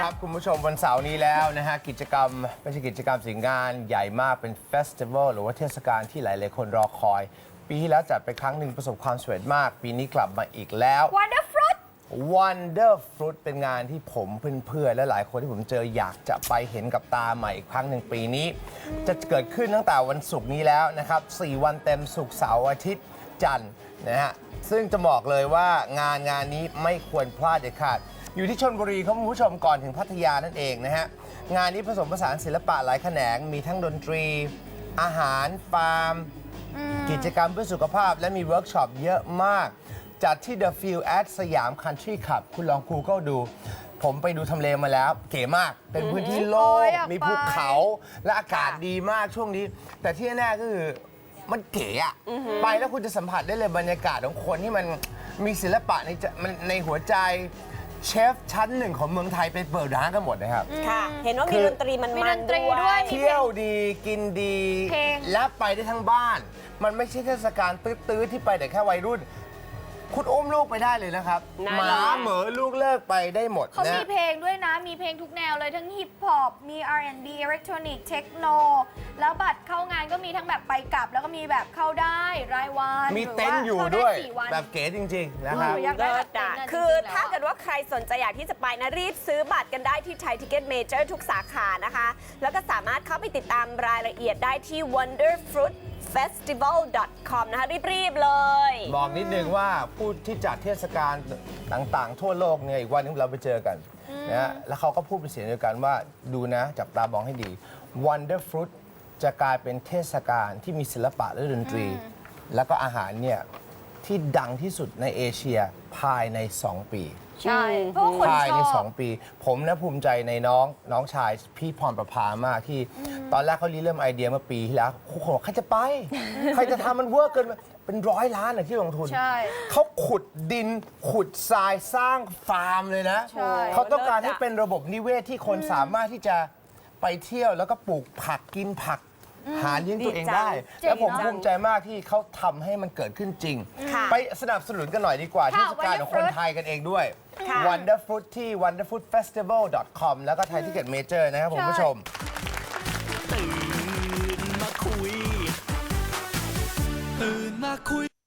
ครับ คุณผู้ชมวันเสาร์นี้แล้วนะฮะ กิจกรรมไม่ใช่กิจกรรมสิงงานใหญ่มากเป็นเฟสติวัลหรือว่าเทศกาลที่หลาย ๆ คนรอคอย ปีที่แล้วจัดไปครั้งหนึ่งประสบความสำเร็จมาก ปีนี้กลับมาอีกแล้ว Wonder Fruit Wonder Fruit เป็นงานที่ผมเพื่อนๆและหลายคนที่ผมเจออยากจะไปเห็นกับตาใหม่อีกครั้งหนึ่งปีนี้ จะเกิดขึ้นตั้งแต่วันศุกร์นี้แล้วนะครับ 4 วันเต็มศุกร์เสาร์อาทิตย์จันทร์นะฮะซึ่งจะบอกเลยว่างานงานนี้ไม่ควรพลาดเด็ดขาด อยู่ที่ชนบุรีครับคุณผู้ชมก่อนถึงพัทยานั่นเองนะฮะ งานนี้ผสมผสานศิลปะหลายแขนง มีทั้งดนตรี อาหาร ฟาร์มกิจกรรมเพื่อสุขภาพและมีเวิร์กช็อปเยอะมาก จัดที่ The Field at สยาม Country Club คุณลอง Google ดู ผมไปดูทำเลมาแล้ว เก๋มาก เป็นพื้นที่โล่โอ้งยอยากมีภูเขา และอากาศค่ะ ดีมากช่วงนี้ แต่ที่แน่ๆก็คือมันเก๋อะไปแล้วคุณจะสัมผัสได้เลยบรรยากาศของคนที่มันมีศิลปะในใจมันในหัวใจ เชฟชั้นหนึ่งของเมืองไทยไปเปิดร้านกันหมดนะครับ ค่ะ เห็นว่าคืมีอดนตรีมันมีๆดนตรีด้ด้ววยยมีเที่ยวดีกินดีเพลง และไปได้ทั้งบ้าน มันไม่ใช่เทศกาลตื้อๆที่ไปแต่แค่วัยรุ่น คุณอุ้มลูกไปได้เลยนะครับน่าหมารักเหมือลูกเลิกไปได้หมดเขานะมีเพลงด้วยนะ มีเพลงทุกแนวเลยทั้งฮิปฮอป มี R&B อิเล็กทรอนิกส์เทคโน แล้วบัตรเข้างานก็มีทั้งแบบไปกลับ แล้วก็มีแบบเข้าได้รายวันมีเต็นท์อยู่หรืด้วย เข้าไสี่วันแบบเก๋จริง ๆ นะครับโอ้ยอยากได้เลิแบศบเต็นอะท์อะ คือจริงๆแล้วถ้าเกิดว่าใครสนใจอยากที่จะไปนะรีบซื้อบัตรกันได้ที่ไทยทิเก็ตเมเจอร์ทุกสาขานะคะ แล้วก็สามารถเข้าไปติดตามรายละเอียดได้ที่ wonderfruitfestival.com นะคะ รีบ ๆ เลย บอกนิดนึงว่าผู้ที่จัดเทศกาลต่างๆ ทั่วโลกเนี่ยอีกวันหนึงเราไปเจอกันนะฮะแล้วเขาก็พูดเป็นเสียงเดียวกันว่าดูนะ จับตามองให้ดี Wonder Fruit จะกลายเป็นเทศกาลที่มีศิลปะและดนตรี แล้วก็อาหารเนี่ย ที่ดังที่สุดในเอเชียภายใน 2 ปี ใช่เพราะว่าคนภายชใน อบ 2 ปี ผมนะภูมิใจในน้องน้องชายพี่พรประภามากที่ ตอนแรกเขาริเริ่มไอเดียเมื่อปีที่แล้วคุกคนบอกใครจะไป ใครจะทำมันเวิร์กเกินไปเป็นร้อยล้านอะที่ลงทุน ใช่เขาขุดดินขุดทรายสร้างฟาร์มเลยนะ ใช่ เขาต้องการให้เลิศอะเป็นระบบนิเวศที่คนสามารถที่จะไปเที่ยวแล้วก็ปลูกผักกินผัก หาเลี้ยงตัวเองได้เจ๋งแล้วผมเนอะภูมิใจมากที่เขาทำให้มันเกิดขึ้นจริง ค่ะไปสนับสนุนกันหน่อยดีกว่าเทค่ะศกาลของคน Wonderfruit ไทยกันเองด้วย ค่ะ Wonderfruit ที่ wonderfruitfestival.com แล้วก็ไทยทิเก็ตเมเจอร์นะครับคุณผู้ชม